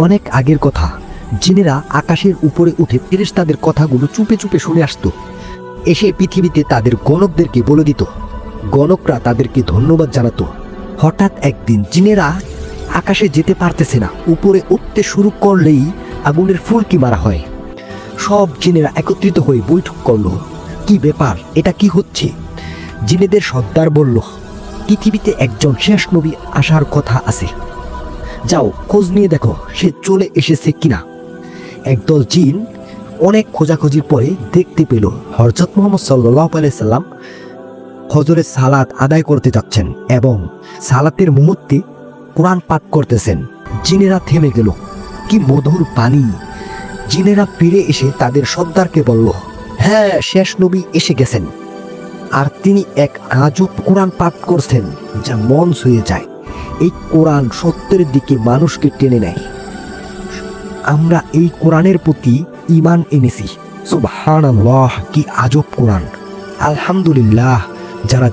অনেক আগের কথা। জিনেরা আকাশের উপরে উঠে ফেরেশতাদের কথাগুলো চুপে চুপে শুনে আসতো। এসে পৃথিবীতে তাদের গণকদেরকে বলে দিত। গণকরা তাদেরকে ধন্যবাদ জানাতো। হঠাৎ একদিন জিনেরা আকাশে যেতে পারতেছে না। উপরে উঠতে শুরু করলেই আগুনের ফুলকি মারা হয়। সব জিনেরা একত্রিত হয়ে বৈঠক করল। কি ব্যাপার? এটা কি হচ্ছে? জিনেদের সর্দার বলল, পৃথিবীতে একজন শেষ নবী আসার কথা আছে। যাও, খোঁজ নিয়ে দেখো, সে চলে এসেছে কিনা। একদল জিন অনেক খোঁজাখুঁজির পরে দেখতে পেল হরজত মোহাম্মদ সাল্লাহ সাল্লাম হজরে সালাত আদায় করতে যাচ্ছেন এবং সালাতের মুহূর্তে কোরআন পাঠ করতেছেন। জিনেরা থেমে গেল। কি মধুর পানি জিনেরা ফিরে এসে তাদের সর্দারকে বলল হ্যাঁ শেষ নবী এসে গেছেন। আর তিনি এক আজব কোরআন পাঠ করছেন, যা মন ছুঁয়ে যায়। এই কোরআন সত্যের দিকে মানুষকে টেনে নেয়। আমরা এই কোরআনের প্রতি ইমান এনেছি। সুবহানাল্লাহ, কি আজব কোরআন। আলহামদুলিল্লাহ, যারা